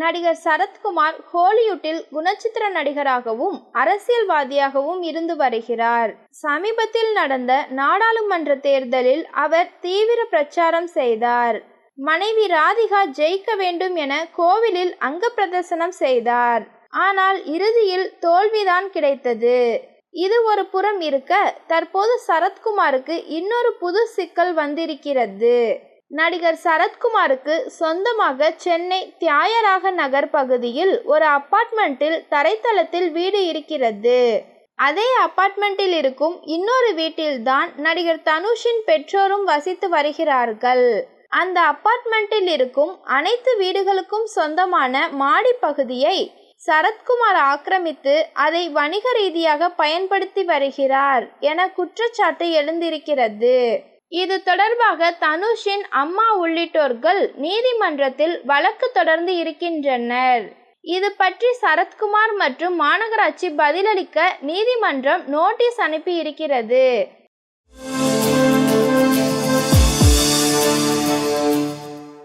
நடிகர் சரத்குமார் ஹோலிவுட்டில் குணச்சித்திர நடிகராகவும் அரசியல்வாதியாகவும் இருந்து வருகிறார். சமீபத்தில் நடந்த நாடாளுமன்ற தேர்தலில் அவர் தீவிர பிரச்சாரம் செய்தார். மனைவி ராதிகா ஜெயிக்க வேண்டும் என கோவிலில் அங்க பிரதர்சனம் செய்தார். ஆனால் இறுதியில் தோல்விதான் கிடைத்தது. இது ஒரு புறம் இருக்க தற்போது சரத்குமாருக்கு இன்னொரு புது சிக்கல் வந்திருக்கிறது. நடிகர் சரத்குமாருக்கு சொந்தமாக சென்னை தியாயராக நகர் பகுதியில் ஒரு அப்பார்ட்மெண்ட்டில் தரைத்தளத்தில் வீடு இருக்கிறது. அதே அப்பார்ட்மெண்ட்டில் இருக்கும் இன்னொரு வீட்டில்தான் நடிகர் தனுஷின் பெற்றோரும் வசித்து வருகிறார்கள். அந்த அப்பார்ட்மெண்ட்டில் இருக்கும் அனைத்து வீடுகளுக்கும் சொந்தமான மாடி பகுதியை சரத்குமார் ஆக்கிரமித்து அதை வணிக ரீதியாக பயன்படுத்தி வருகிறார் என குற்றச்சாட்டு எழுந்திருக்கிறது. இது தொடர்பாக தனுஷின் அம்மா உள்ளிட்டோர்கள் நீதிமன்றத்தில் வழக்கு தொடர்ந்து இருக்கின்றனர். இது பற்றி சரத்குமார் மற்றும் மாநகராட்சி பதிலளிக்க நீதிமன்றம் நோட்டீஸ் அனுப்பி இருக்கிறது